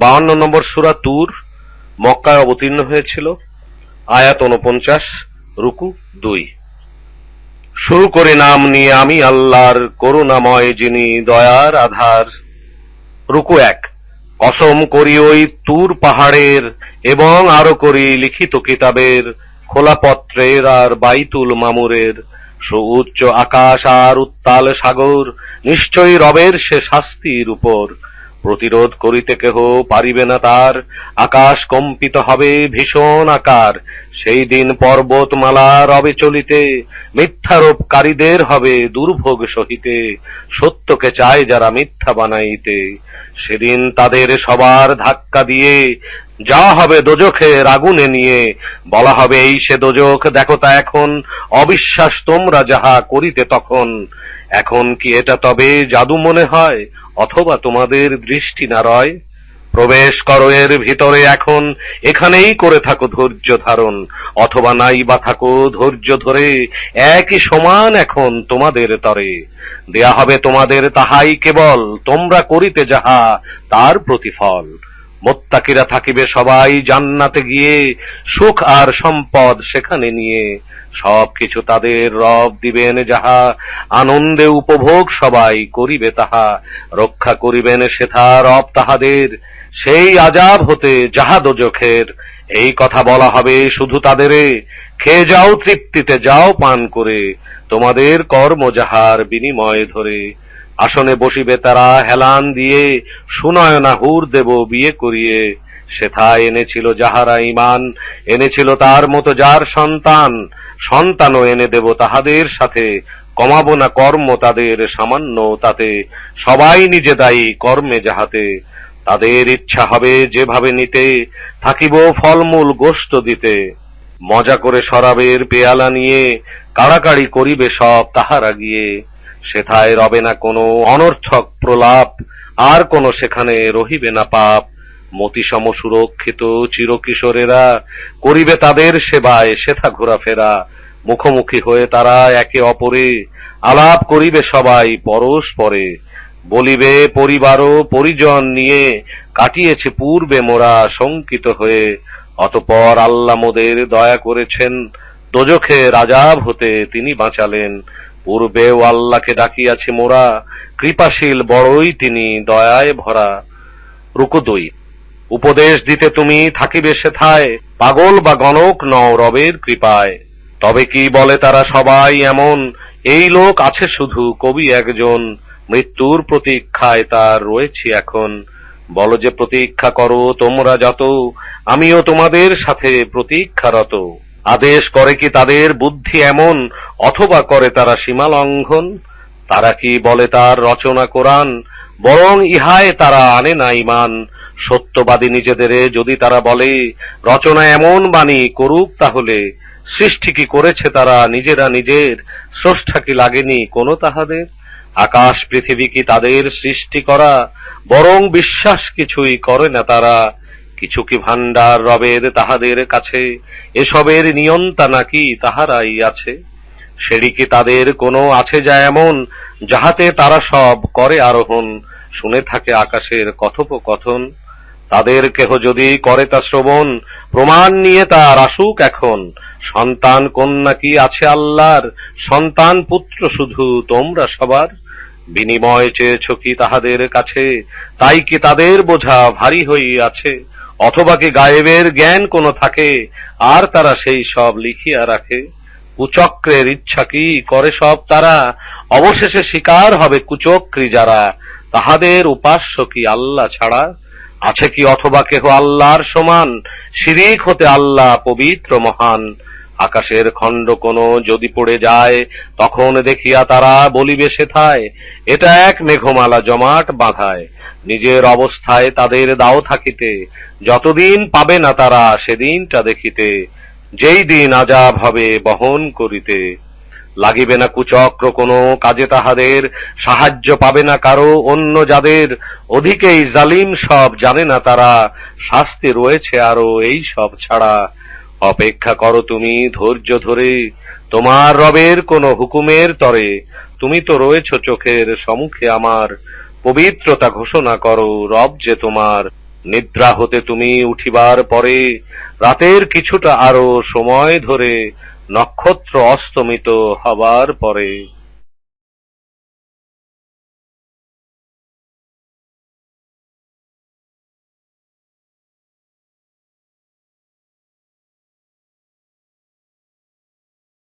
বাউন্ন নম্বর সুরা তুর মক্কায় অবতীর্ণ হয়েছিল। আয়াত উনপঞ্চাশ রুকু দুই। শুরু করে নাম নিয়ে আমি আল্লাহর করুণাময় যিনি দয়ার আধার। রুকু এক। কসম করি ওই তুর পাহাড়ের এবং আরও করি লিখিত কিতাবের খোলা পত্রের আর বাইতুল মামুরের। সুউচ্চ আকাশ আর উত্তাল সাগর নিশ্চয়ই রবের সে শাস্তির উপর। প্রতিরোধ করিতে কেহ পারিবে না তার। আকাশ কম্পিত হবে ভীষণ আকার। সেই দিন পর্বতমালা রবে চলিতে, মিথ্যারোপকারীদের হবে দুর্ভোগ সহিতে। সত্যকে চায় যারা মিথ্যা বানাইতে। সেদিন তাদের সবার ধাক্কা দিয়ে, যা হবে দোজখের আগুনে নিয়ে, বলা হবে এই সে দোজখ, দেখো তা এখন, অবিশ্বাস তোমরা যাহা করিতে তখন। এখন কি এটা তবে জাদু মনে হয়? অথবা তোমাদের দৃষ্টি না রয়, প্রবেশ করো এর ভিতরে এখন, এখানেই করে থাকো ধৈর্য ধারণ, অথবা নাই বা থাকো ধৈর্য ধরে, একই সমান এখন তোমাদের তরে। দেয়া হবে তোমাদের তাহাই কেবল, তোমরা করিতে যাহা তার প্রতিফল। মোত্তাকিরা থাকিবে সবাই জান্নাতে গিয়ে, সুখ আর সম্পদ সেখানে নিয়ে। সবকিছু তাদের রব দিবেন যাহা আনন্দে উপভোগ সবাই করিবে তাহা, রক্ষা করিবেন সেথা রব তাহাদের। সেই আজাব হতে যাহা দোজখের এই কথা বলা হবে শুধু তাদেরে খেয়ে যাও, তৃপ্তিতে যাও পান করে। তোমাদের কর্ম যাহার বিনিময় ধরে। আসনে বসিবে তারা, হেলান দিয়ে সুনয়না হুর দেব বিয়ে করিয়ে। সেথা এনেছিল যাহারা ইমান এনেছিল তার মতো যার সন্তান, সন্তানও এনে দেব তাহাদের সাথে। কমাবো না কর্ম তাদের, সামান্য তাতে। সবাই নিজে দায়ী কর্মে যাহাতে। তাদের ইচ্ছা হবে যেভাবে নিতে, থাকিব ফলমূল গোস্ত দিতে। মজা করে শরাবের পেয়ালা নিয়ে, কাড়াকাড়ি করিবে সব তাহারা গিয়ে। সেথায় রবে না কোনো অনর্থক প্রলাপ, আর কোনো সেখানে রহিবে না পাপ। মতিসম সুরক্ষিত চিরকিশোরেরা করিবে তাদের সেবায় সেথা ঘোরাফেরা। মুখোমুখি হয়ে তারা একে অপরে আলাপ করিবে সবাই পরস্পরে। বলিবে পরিবার পরিজন নিয়ে কাটিয়েছে পূর্বে মোরা শঙ্কিত হয়ে। অতপর আল্লাহ মোদের দয়া করেছেন। দোজখে রাজাব হতে তিনি বাঁচালেন। পূর্বেও আল্লাহকে ডাকিয়াছে মোরা, কৃপাশীল বড়ই তিনি, দয়ায় ভরা। রুকু উপদেশ দিতে তুমি থাকিবে সেথায়, পাগল বা গণক নও রবের কৃপায়। তবে কি বলে তারা সবাই এমন? এই লোক আছে শুধু কবি একজন, মৃত্যুর প্রতীক্ষায় তার রয়েছি এখন। বলো যে প্রতীক্ষা করো তোমরা যত, আমিও তোমাদের সাথে প্রতীক্ষারত। আদেশ করে কি তাদের বুদ্ধি এমন, অথবা করে তারা সীমা লঙ্ঘন? তারা কি বলে তার রচনা কোরআন? বরং ইহায় তারা আনে না ইমান সত্যবাদী নিজেদের যদি তারা বলে, রচনা এমন বাণী করুক তাহলে, সৃষ্টি কি করেছে তারা নিজেরা নিজের, স্রষ্টা কি লাগেনি কোনো তাহাদের? আকাশ, পৃথিবী কি তাদের সৃষ্টি করা? বরং বিশ্বাস কিছুই করে না তারা। কিছু কি ভান্ডার রবের তাহাদের কাছে? এসবের নিয়ন্তা নাকি তাহারাই আছে? সেটি কি তাদের কোনো আছে যা এমন, যাহাতে তারা সব করে আরোহণ? শুনে থাকে আকাশের কথোপকথন। তাদের কেহ যদি করে তা শ্রবণ, প্রমাণ নিয়ে তার আসুক এখন। সন্তান কন্যা কি আছে আল্লাহর? সন্তান পুত্র শুধু তোমরা সবার? বিনিময় চেয়েছ কি তাহাদের কাছে? তাই কি তাদের বোঝা ভারী হইয়াছে? অথবা কি গায়েবের জ্ঞান কোনো থাকে? আর তারা সেই সব লিখিয়া রাখে। কুচক্রের ইচ্ছা কি করে সব তারা? অবশেষে শিকার হবে কুচক্রী যারা। তাহাদের উপাস্য কি আল্লাহ ছাড়া? আছে কি অথবা কেহ আল্লাহর সমান? শিরিক হতে আল্লাহ পবিত্র মহান। আকাশের খণ্ড কোন যদি পড়ে যায়, তখন দেখিয়া তারা বলিবে সেথায়, এটা এক মেঘমালা জমাট বাঁধায়। নিজের অবস্থায় তাদের দাও থাকিতে। যতদিন পাবে না তারা, সেদিনটা দেখিতে। যেই দিন আজাব হবে, বহন করিতে। লাগিবে না কুচক্র কোনো কাজে তাহাদের, সাহায্য পাবে না কারও অন্য যাদের। অধিকেই জালিম সব জানে না তারা, শাস্তি রয়েছে আরও এই সব ছাড়া। অপেক্ষা করো তুমি ধৈর্য ধরে, তোমার রবের কোন হুকুমের তরে। তুমি তো রয়েছ চোখের সম্মুখে আমার। পবিত্রতা ঘোষণা করো, রব যে তোমার নিদ্রা হতে তুমি উঠিবার পরে, রাতের কিছুটা আরও সময় ধরে নক্ষত্র অস্তমিত হবার পরে।